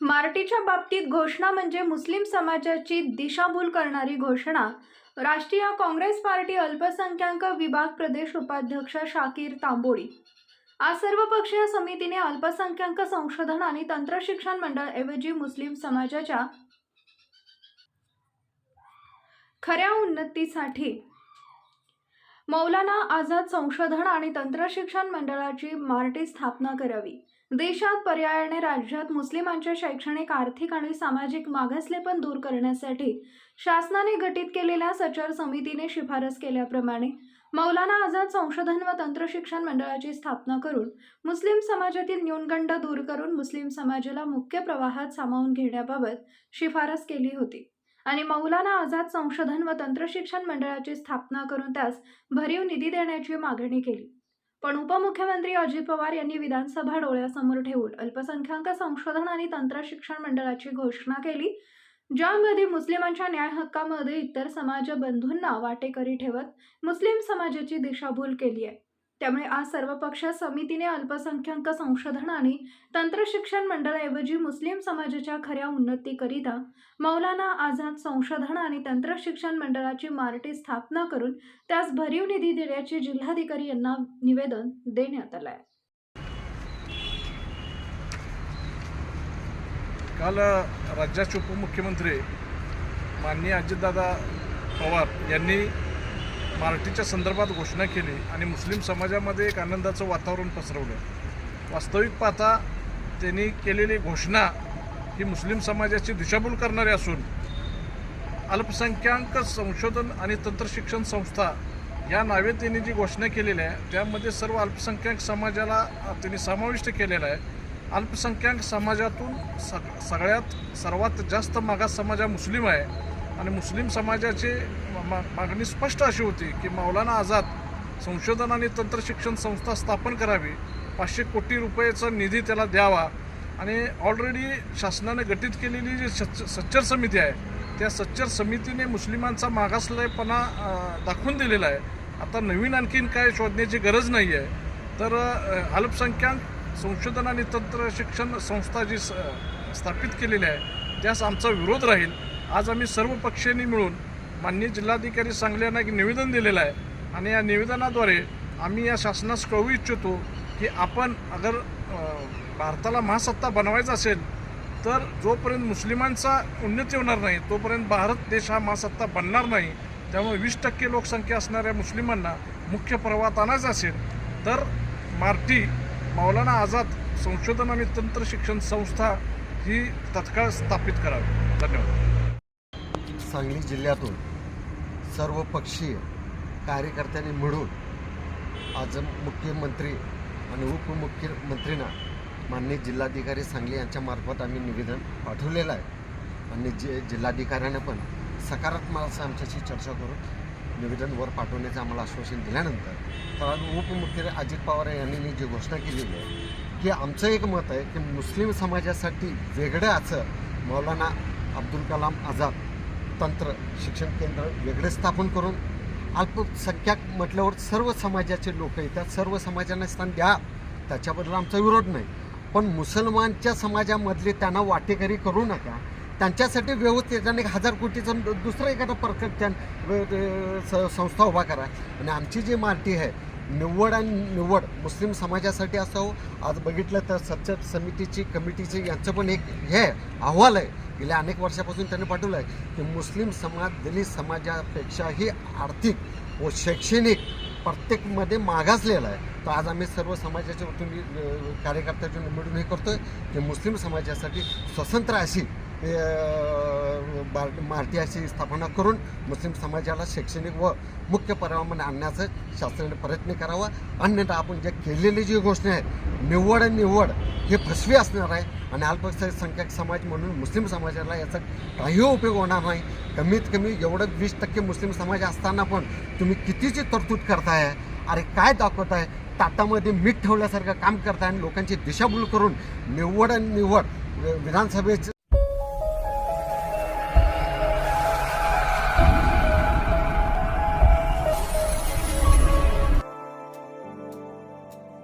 मार्टीच्या बाबतीत घोषणा म्हणजे मुस्लिम समाजाची दिशाभूल करणारी घोषणा. राष्ट्रीय काँग्रेस पार्टी अल्पसंख्याक विभाग प्रदेश उपाध्यक्ष शाकीर तांबोळी. आज सर्वपक्षीय समितीने अल्पसंख्याक संशोधन आणि तंत्रशिक्षण मंडळ ऐवजी मुस्लिम समाजाच्या खऱ्या उन्नतीसाठी मौलाना आझाद संशोधन आणि तंत्रशिक्षण मंडळाची मार्टी स्थापना करावी. देशात पर्यायाने राज्यात मुस्लिमांचे शैक्षणिक आर्थिक आणि सामाजिक मागासलेपण दूर करण्यासाठी शासनाने गठीत केलेल्या सचर समितीने शिफारस केल्याप्रमाणे मौलाना आझाद संशोधन व तंत्रशिक्षण मंडळाची स्थापना करून मुस्लिम समाजातील न्यूनगंड दूर करून मुस्लिम समाजाला मुख्य प्रवाहात सामावून घेण्याबाबत शिफारस केली होती. आणि मौलाना आझाद संशोधन व तंत्रशिक्षण मंडळाची स्थापना करून त्यास भरीव निधी देण्याची मागणी केली. पण उपमुख्यमंत्री अजित पवार यांनी विधानसभा डोळ्यासमोर ठेवून अल्पसंख्याक संशोधन आणि तंत्रशिक्षण मंडळाची घोषणा केली ज्यामध्ये मुस्लिमांच्या न्याय हक्कामध्ये इतर समाज बंधूंना वाटेकरी ठेवत मुस्लिम समाजाची दिशाभूल केली आहे. त्यामुळे आज सर्वपक्ष समितीने अल्पसंख्याक संशोधन आणि तंत्रशिक्षण मंडळाऐवजी मुस्लिम समाजाच्या खऱ्या उन्नतीकरिता मौलाना आझाद संशोधन आणि तंत्रशिक्षण मंडळाची मार्टी स्थापना करून त्यास भरीव निधी देण्याचे जिल्हाधिकारी यांना निवेदन देण्यात आलं आहे काल राज्याचे उपमुख्यमंत्री माननीय अजितदादा पवार यांनी मराठीच्या संदर्भात घोषणा केली आणि मुस्लिम समाजामध्ये एक आनंदाचं वातावरण पसरवलं. वास्तविक पाहता त्यांनी केलेली घोषणा ही मुस्लिम समाजाची दिशाभूल करणारी असून अल्पसंख्याक संशोधन आणि तंत्रशिक्षण संस्था या नावे त्यांनी जी घोषणा केलेली आहे त्यामध्ये सर्व अल्पसंख्याक समाजाला त्यांनी समाविष्ट केलेला आहे. अल्पसंख्याक समाजातून सग सगळ्यात सर्वात जास्त मागास समाज हा मुस्लिम आहे. आणि मुस्लिम समाजाची मा मागणी स्पष्ट अशी होती की मौलाना आझाद संशोधन आणि तंत्रशिक्षण संस्था स्थापन करावी. पाचशे कोटी रुपयाचा निधी त्याला द्यावा. आणि ऑलरेडी शासनाने गठीत केलेली जी सच्च सच्चर समिती आहे त्या सच्चर समितीने मुस्लिमांचा मागासलेपणा दाखवून दिलेला आहे. आता नवीन आणखीन काय शोधण्याची गरज नाही आहे तर अल्पसंख्याक संशोधन आणि तंत्रशिक्षण संस्था जी स स्थापित केलेली आहे त्यास आमचा विरोध राहील. आज आम्ही सर्व पक्षांनी मिळून माननीय जिल्हाधिकारी सांगली यांना एक निवेदन दिलेलं आहे. आणि या निवेदनाद्वारे आम्ही या शासनास कळवू इच्छितो की आपण अगर भारताला महासत्ता बनवायचा असेल तर जोपर्यंत मुस्लिमांचा उन्नती होणार नाही तोपर्यंत भारत देश हा महासत्ता बनणार नाही. त्यामुळे वीस टक्के लोकसंख्या असणाऱ्या मुस्लिमांना मुख्य प्रवाहात आणायचा असेल तर मार्टी मौलाना आझाद संशोधन आणि तंत्रशिक्षण संस्था ही तत्काळ स्थापित करावी. धन्यवाद. सांगली जिल्ह्यातून सर्व पक्षीय कार्यकर्त्यांनी मिळून आज मुख्यमंत्री आणि उपमुख्यमंत्रींना माननीय जिल्हाधिकारी सांगली यांच्यामार्फत आम्ही निवेदन पाठवलेलं आहे. आणि जे जिल्हाधिकाऱ्यानं पण सकारात्मक असं आमच्याशी चर्चा करून निवेदन वर पाठवण्याचं आम्हाला आश्वासन दिल्यानंतर तर आज उपमुख्यमंत्री अजित पवार यांनी जी घोषणा केलेली आहे की आमचं एक मत आहे की मुस्लिम समाजासाठी वेगळं असं मौलाना अब्दुल कलाम आझाद तंत्र शिक्षण केंद्र वेगळे स्थापन करून अल्पसंख्याक म्हटल्यावर सर्व समाजाचे लोक येतात सर्व समाजांना स्थान द्या. त्याच्याबद्दल आमचा विरोध नाही. पण मुसलमानच्या समाजामधले त्यांना वाटेकरी करू नका. त्यांच्यासाठी व्यवस्थित एक हजार कोटीचं दुसरं एखादं प्रकट त्या संस्था उभा करा. आणि आमची जी मार्टी आहे निव्वड आणि निव्वड मुस्लिम समाजासाठी असावं. आज बघितलं तर सच्चट समितीची कमिटीची यांचं पण एक हे अहवाल आहे. गेल्या अनेक वर्षापासून त्यांनी पाठवलं आहे की मुस्लिम समाज दलित समाजापेक्षाही आर्थिक व शैक्षणिक प्रत्येकमध्ये मागासलेला आहे. तर आज आम्ही सर्व समाजाच्या वतीने कार्यकर्त्याच्या मिळून हे करतोय की मुस्लिम समाजासाठी स्वतंत्र अशी अ, अशी स्थापना करून मुस्लिम समाजाला शैक्षणिक व मुख्य पर्यावरण आणण्याचा शासनाने प्रयत्न करावा. अन्यथा आपण जे केलेली जी घोषणा आहे निवड आणि निव्वड हे फसवी असणार आहे आणि अल्पसंख्याक समाज म्हणून मुस्लिम समाजाला याचा काही उपयोग होणार नाही. कमीत कमी एवढं वीस टक्के मुस्लिम समाज असताना पण तुम्ही कितीची तरतूद करताय? अरे काय दाखवताय? ताटामध्ये मीठ ठेवल्यासारखं काम करताय आणि लोकांची दिशाभूल करून निवड आणि निव्वड विधानसभेचं